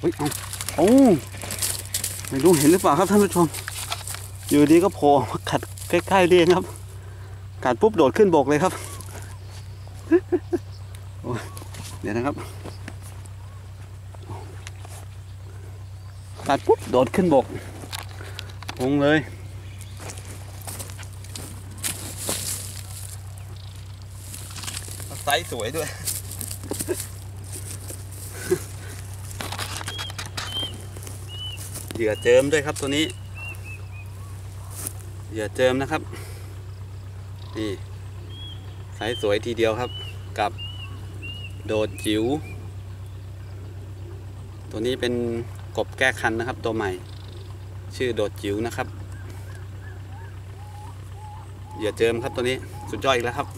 เฮ้ยเอาโอ้ไม่รู้เห็นหรือเปล่าครับท่านผู้ชม อยู่ดีก็โผล่มากัดใกล้ๆเรียงครับ กัดปุ๊บโดดขึ้นบกเลยครับเดี๋ยวนะครับกัดปุ๊บโดดขึ้นบกงงเลยไซส์สวยด้วย เหยื่อเจิมด้วยครับตัวนี้ เหยื่อเจิมนะครับ นี่ไซส์สวยทีเดียวครับ กับโดดจิ๋ว ตัวนี้เป็นกบแก้คันนะครับ ตัวใหม่ ชื่อโดดจิ๋วนะครับ เหยื่อเจิมครับตัวนี้ สุดยอดอีกแล้วครับ